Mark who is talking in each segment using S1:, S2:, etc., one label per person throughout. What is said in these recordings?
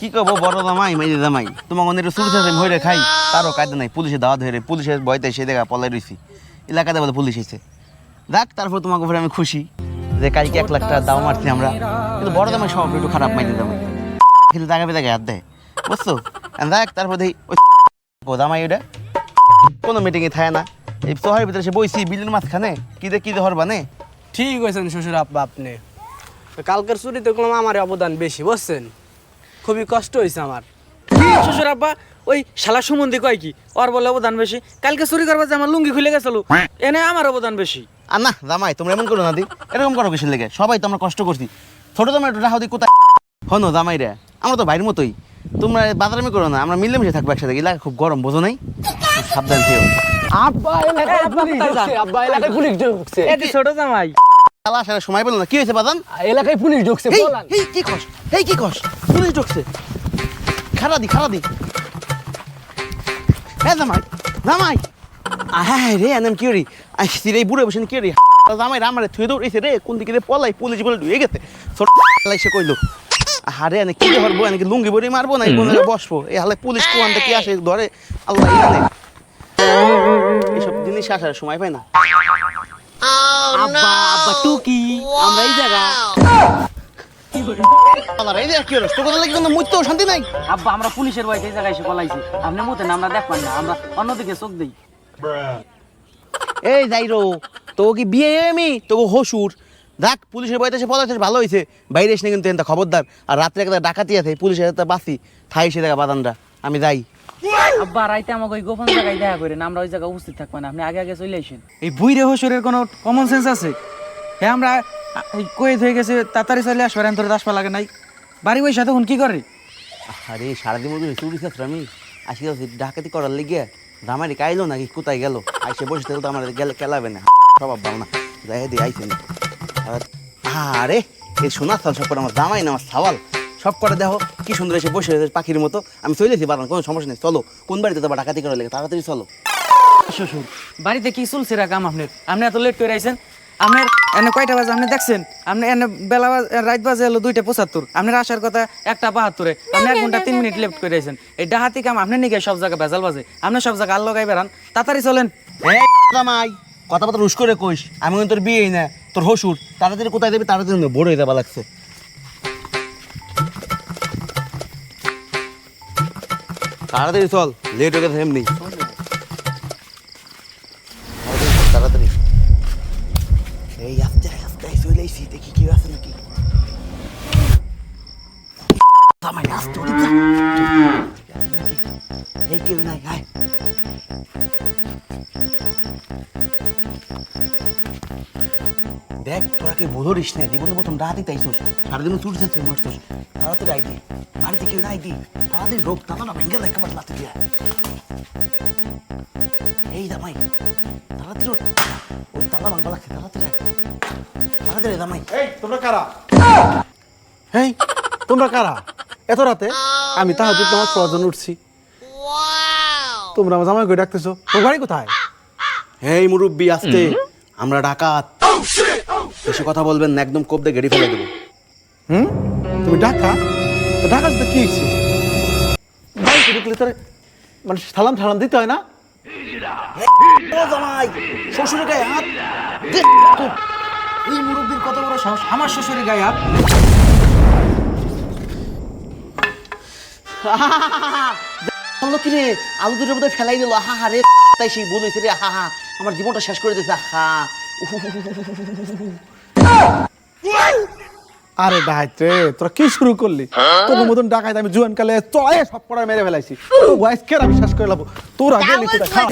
S1: কি কব, বড় জামাই মাইরে জামাই? তোমার অনেক সুরছে হইরে খাই। তারও কায়দা নাই, পুলিশে দাওয়া ধরে, পুলিশের ভয়তে সে দেখা পলাই রইছি। এলাকাতে বলে পুলিশ এসে দেখ তারপর তোমাকে উপরে আমি খুশি যে কালকে এক লাখ টাকা দাও মারছি আমরা। কিন্তু বড় জামাই সব একটু খারাপ মাইনে জামাই কিন্তু জায়গা পেয়ে হাত দেয়, বুঝছ? দেখ তারপর দেখি, ওই ও জামাই ওটা কোনো মিটিংয়ে থাকে না। এই শহরের ভিতরে সে বইছি, বিলের মাঝখানে। কি দে কি দে হরবানে
S2: ঠিক হয়েছেন শ্বশুর আপনি। কালকের চুরিতে দেখলাম আমার অবদান বেশি, বুঝছেন? খুবই কষ্ট হয়েছে আমার। শ্বশুর আব্বা ওই শালা সুমন্দি কয় কি? ওর বলে অবদান বেশি। কালকে চুরি করবার যে আমার লুঙ্গি খুলে গেছিল এনে আমার অবদান বেশি।
S1: আর না জামাই তোমরা এমন করো না দি। এরকম করো কিসের লেগে? সবাই তো আমরা কষ্ট করছি। ছোট তোমরা একটু রাহাদি কোথায়? হনো জামাই রে আমরা তো বাইরের মতোই। তোমরা বাজারামি করো না আমরা মিলেমিশে থাকব একসাথে। এলাকা খুব গরম বোঝো নাই? সাবধান থেও।
S3: আব্বা এলাকায় পুলিশ আব্বা এলাকায় পুলিশ ঢুকছে।
S2: এটি ছোট জামাই।
S1: শালা আসার সময় পেল না। কি হয়েছে বাদান
S3: এলাকায় পুলিশ ঢুকছে
S1: এই কি কস? এই কি কস? পুলিশ ঢুকছে। খারা দি খারা দি। হ্যাঁ জামাই জামাই। হ্যাঁ রে আনাম কি রে আসছি রে বুড়ে বসেন কি রে জামাই রামারে থুয়ে দৌড়েছে রে কোন দিকে রে পলাই পুলিশ বলে ঢুয়ে গেছে। ছোট সে কইলো হারে আনে কি ধরবো আনে কি লুঙ্গি বড়ি মারবো না কোন বসবো? এই হালে পুলিশ কোয়ান কি আসে ধরে আল্লাহ জানে। এইসব জিনিস আসার সময় পায় না।
S2: আব্বা আব্বা টুকি আমরা এই জায়গা
S1: আল্লাহ এই যে কি হলো? তোর কথা লাগে কিন্তু মুইতেও শান্তি নাই?
S2: আব্বা আমরা পুলিশের এই জায়গায় এসে পলাইছি। আপনি মতেন আমরা দেখবেন না। আমরা অন্যদিকে চোখ দিই।
S1: এই যাইরো তো কি বিয়ে আমি? হসুর। দেখ পুলিশের এসে পলাইছিস ভালো হয়েছে বাইরে এসে কিন্তু খবরদার। আর রাত্রে একটা ডাকাতি আছে পুলিশের একটা বাসি। থাই সে দেখা বাদানরা। আমি যাই।
S4: আব্বা রাইতে আমাকে ওই গোপন জায়গায় দেখা করেন আমরা ওই জায়গায় উপস্থিত থাকব না। আপনি আগে আগে চলে আসেন। এই বুইরে হসুরের কোনো কমন সেন্স আছে? হ্যাঁ আমরা কয়ে হয়ে গেছে তাড়াতাড়ি চলে আসবে এন দাসপা লাগে নাই। বাড়ি বসে তখন কি করে?
S1: আরে সারাদিন মধ্যে চুরি আমি। আসি ডাকাতি করার লেগে দামারি কাইলো নাকি কোথায় গেল? আইসে বসে থাকলে তো আমার গেলে কেলাবে না। সব আব্বা না। যাই দিয়ে আইসে না আরে এই সোনার সব না আমার সাওয়াল। সব করে দেখো কি সুন্দর এসে বসে রয়েছে পাখির মতো। আমি চলেছি বাদান কোনো সমস্যা নেই চলো। কোন বাড়িতে তোমার ডাকাতি করার লেগে? তাড়াতাড়ি চলো।
S4: শ্বশুর বাড়িতে কি চলছে রাখ কাম আপনার? আপনি এত লেট করে আইছেন। আপনার এনে কয়টা বাজে? আপনি দেখছেন? আপনি এনে বেলা রাত বাজে হলো দুইটা পঁচাত্তর। আপনার আসার কথা একটা বাহাত্তরে আপনি এক ঘণ্টা তিন মিনিট লেফট করে আইছেন। এই ডাহাতি কাম আপনি নিকে সব জায়গায় ভেজাল বাজে? আপনি সব জায়গায় আল্লাহ গাই বেড়ান। তাড়াতাড়ি চলেন।
S1: এই জামাই কথা কথা রুশ করে কইস। আমি তোর বিয়ে না তোর হসুর তাড়াতাড়ি কোথায় দেবে তাড়াতাড়ি বড় হয়ে যাবা লাগছে। তাড়াতাড়ি চল লেট হয়ে গেছে এমনি। এই কেউ নাই দেখ তোরা কে বোধরিস না জীবনে প্রথম রাতই তাইছোস সারাদিন চুট যাচ্ছে মরছোস বাড়িতে কেউ দি। রোগ না ভেঙে দেখ আমার লাতে দিয়া। এই দামাই তাড়াতাড়ি ওঠ। ওই তালা ভাঙবা। তাড়াতাড়ি দামাই
S5: এই তোমরা কারা? এই তোমরা কারা? এত রাতে আমি তাহাজুদ তোমার প্রয়োজন উঠছি। তোমরা আমার জামাই করে ডাকতেছো। তোর বাড়ি কোথায়?
S1: এই মুরব্বি আসতে। আমরা ডাকাত। বেশি কথা বলবেন না একদম কোপ দিয়ে গেড়ি ফেলে দেবো।
S5: হুম? তুমি ঢাকা তো ঢাকা তো কি হয়েছে? বাড়িতে ঢুকলে তোর মানে সালাম সালাম দিতে হয় না?
S1: ও জামাই শ্বশুরের গায়ে হাত দে, এই মুরব্বির কত বড় সাহস
S4: আমার শ্বশুরের গায়ে হাত
S1: বলল কি রে আলু দুটোর মধ্যে ফেলাই দিল হা হা রে তাই সেই হয়েছে রে হা হা আমার জীবনটা শেষ করে দিয়েছে হা।
S5: আরে ডাহাইত তোরা কি শুরু করলি? তোর মতন ডাকাইত আমি জুয়ান কালে চয়ে সব পড়া মেরে ফেলাইছি। তো কে আমি শেষ করে লাবো? তোরা গেলি তোরা খাড়া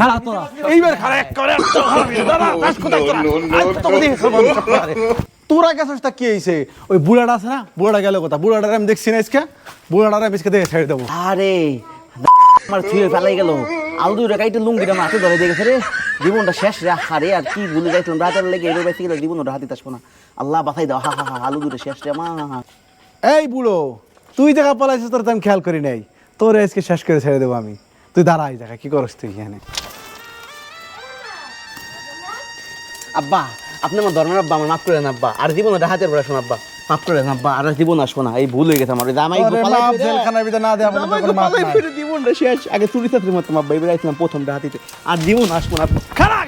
S5: খাড়া তোরা। এইবার খাড়া এক করে দাদা বাস কোথায় তোরা? আজ তো গেছিস তা কি হয়েছে ওই বুড়াটা আছে না? বুড়াটা গেল কথা বুড়াটা আমি দেখছি না আজকে। বুড়াটা আমি আজকে দেখে ছেড়ে দেবো।
S1: আরে আমার ছুঁয়ে ফেলাই গেল। আলু দুটো কাইটে লুঙ্গিটা মাথে ধরে দেখেছে রে। জীবনটা শেষ রে আরে আর কি ভুলে যাইছিলাম। রাতের লেগে এর বাইতে গেলে জীবনটা হাতে আসব না। আল্লাহ বাঁচাই দাও হা হা হা আলু দুটো শেষ রে মা
S5: এই বুড়ো তুই দেখা পালাইছিস তোর তো আমি খেয়াল করি নাই। তোর আজকে শেষ করে ছেড়ে দেবো আমি। তুই দাঁড়া এই জায়গা কি করস তুই এখানে?
S1: আব্বা আপনি আমার ধর্মের আব্বা আমার মাফ করেন আব্বা। আর জীবনটা হাতের পড়া শোন আব্বা। করে আর আসব না এই ভুল হয়ে গেছে আমার। জামাই
S5: জেলখানার ভিতরে পর্যন্ত
S1: শেষ। আগে চুরি চাকরি আব্বা এবার আইছিলাম আর আসব না খাড়া